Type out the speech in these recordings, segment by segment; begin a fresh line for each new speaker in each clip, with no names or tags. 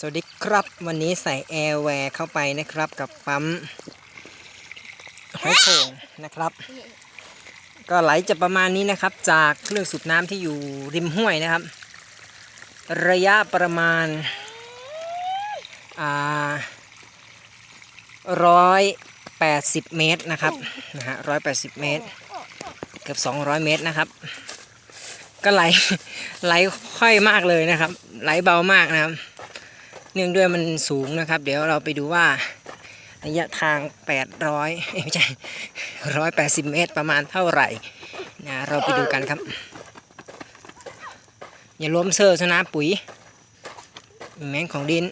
สวัสดีครับวันนี้ใส่แอร์แวร์เข้าไปนะครับกับปั๊มหอยโข่งนะครับ ก็ไหลจะประมาณนี้นะครับ จากเครื่องสูบน้ำที่อยู่ริมห้วยนะครับ ระยะประมาณร้อยแปดสิบเมตรนะครับนะฮะร้อยแปดสิบเมตร เกือบสองร้อยเมตรนะครับก็ไหลไหลค่อยมากเลยนะครับ ไหลเบามากนะครับ เนื่องด้วยมันสูงนะครับ เดี๋ยวเราไปดูว่าระยะทาง 800เอ้ยไม่ใช่180 เมตรประมาณเท่าไหร่นะเราไปดูกันครับ อย่าล้มเซอร์ชนะปุ๋ยแมงของดิน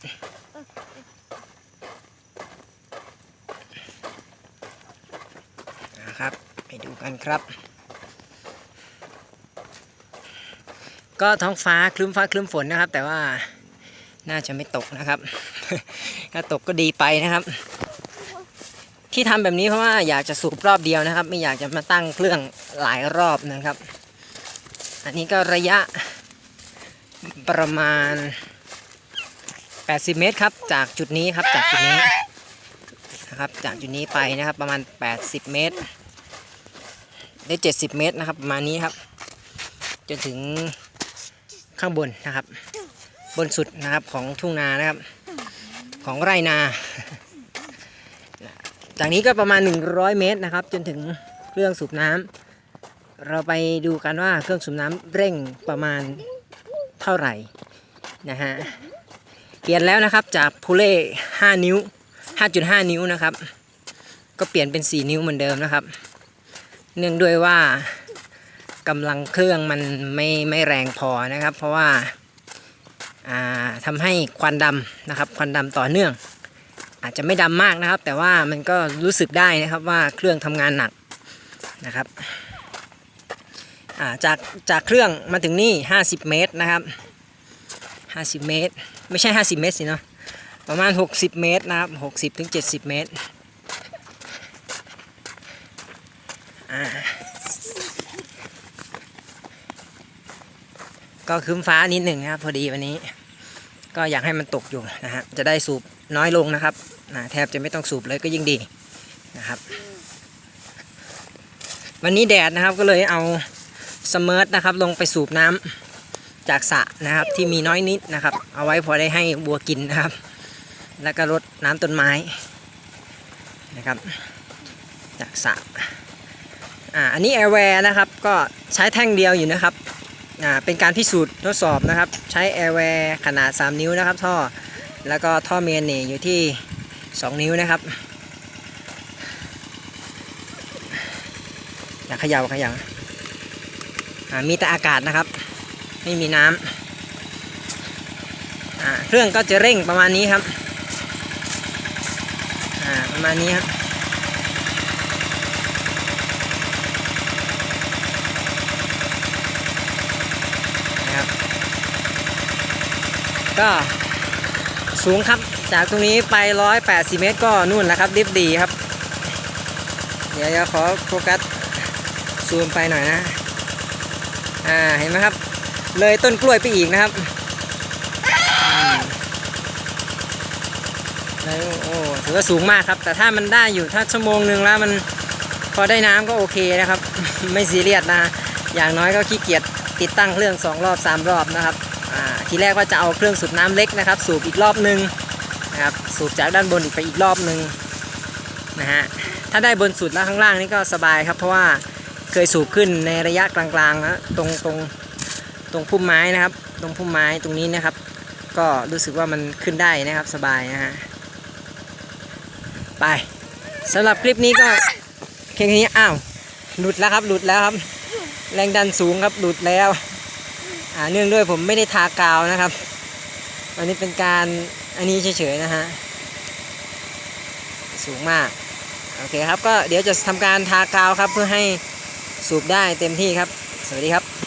นะครับไปดูกันครับ ก็ท้องฟ้าคลึ้มฟ้าคลึ้มฝนนะครับ แต่ว่า น่าจะไม่ตกนะครับ ถ้าตกก็ดีไปนะครับ ที่ทำแบบนี้เพราะว่าอยากจะสูบรอบเดียวนะครับ ไม่อยากจะมาตั้งเครื่องหลายรอบนะครับ อันนี้ก็ระยะประมาณ 80 เมตรครับ จากจุดนี้ครับจากจุดนี้นะครับจากจุดนี้ไปนะครับประมาณ 80 เมตร ได้ 70 เมตรนะครับประมาณนี้ครับจนถึงข้างบนนะครับ บนสุดนะครับของทุ่งนานะครับ ของไร่นา จากนี้ก็ประมาณ 100 เมตรนะครับ จนถึงเครื่องสูบน้ำเราไปดูกันว่าเครื่องสูบน้ำเร่งประมาณเท่าไหร่นะฮะเปลี่ยนแล้วนะครับจากพูเล่5นิ้ว 5.5 นิ้วนะครับ ก็เปลี่ยนเป็น 4 นิ้วเหมือนเดิมนะครับ เนื่องด้วยว่ากำลังเครื่องมันไม่ไม่แรงพอนะครับ เพราะว่า ทำให้ควันดำนะครับควันดำต่อเนื่อง อาจจะไม่ดำมากนะครับ แต่ว่ามันก็รู้สึกได้นะครับว่าเครื่องทำงานหนักนะครับจากจากเครื่องมาถึงนี่ 50 เมตรนะครับ 50 เมตร ไม่ใช่ 50 เมตรสิเนาะประมาณ 60 เมตรนะครับ 60 ถึง 70 เมตรอ่า ก็คืมฟ้านิดหนึ่งนะครับ พอดีวันนี้ ก็อยากให้มันตกอยู่นะฮะจะได้สูบน้อยลงนะครับนะแทบจะไม่ต้องสูบเลยก็ยิ่งดีนะครับ วันนี้แดดนะครับก็เลยเอาสเมิร์ทนะครับ ลงไปสูบน้ำจากสระนะครับที่มีน้อยนิดนะครับ เอาไว้พอได้ให้บัวกินนะครับ แล้วก็รดน้ำต้นไม้นะครับ จากสระอ่าอันนี้แอร์แวร์นะครับ ก็ใช้แท่งเดียวอยู่นะครับ เป็นการพิสูจน์ทดสอบนะครับ ใช้แอร์แวร์ขนาด 3 นิ้วนะครับ ท่อแล้วก็ท่อเมนนี่อยู่ที่ 2 นิ้วนะครับ อย่าขย่าขย่าอ่ามีแต่อากาศนะครับ ไม่มีน้ำอ่าเครื่องก็จะเร่งประมาณนี้ครับอ่าประมาณนี้ครับ ก็สูงครับจากตรงนี้ไป 180 เมตรก็นู่นแหละครับดิฟดีครับ เดี๋ยวขอโฟกัสซูมไปหน่อยนะ อ่าเห็นไหมครับ เลยต้นกล้วยไปอีกนะครับแล้วโอ้ถือว่าสูงมากครับ แต่ถ้ามันได้อยู่ถ้าชั่วโมงหนึ่งแล้วมันพอได้น้ำก็โอเคนะครับ ไม่ซีเรียสนะ อย่างน้อยก็ขี้เกียจติดตั้งเครื่องสองรอบสามรอบนะครับ ทีแรกว่าจะเอาเครื่องสูบน้ำเล็กนะครับ สูบอีกรอบนึงนะครับสูบจากด้านบนอีกไปอีกรอบนึงนะฮะถ้าได้บนสุดแล้วข้างล่างนี่ก็สบายครับ เพราะว่าเคยสูบขึ้นในระยะกลางๆนะตรงตรงตรงพุ่มไม้นะครับ ตรงพุ่มไม้ตรงนี้นะครับ ก็รู้สึกว่ามันขึ้นได้นะครับสบายนะฮะไปสำหรับคลิปนี้ก็แค่นี้อ้าวหลุดแล้วครับหลุดแล้วครับ แรงดันสูงครับหลุดแล้ว เนื่องด้วยผมไม่ได้ทากาวนะครับ อันนี้เป็นการอันนี้เฉยๆนะฮะ สูงมาก โอเคครับ ก็เดี๋ยวจะทำการทากาวครับเพื่อให้สูบได้เต็มที่ครับ สวัสดีครับ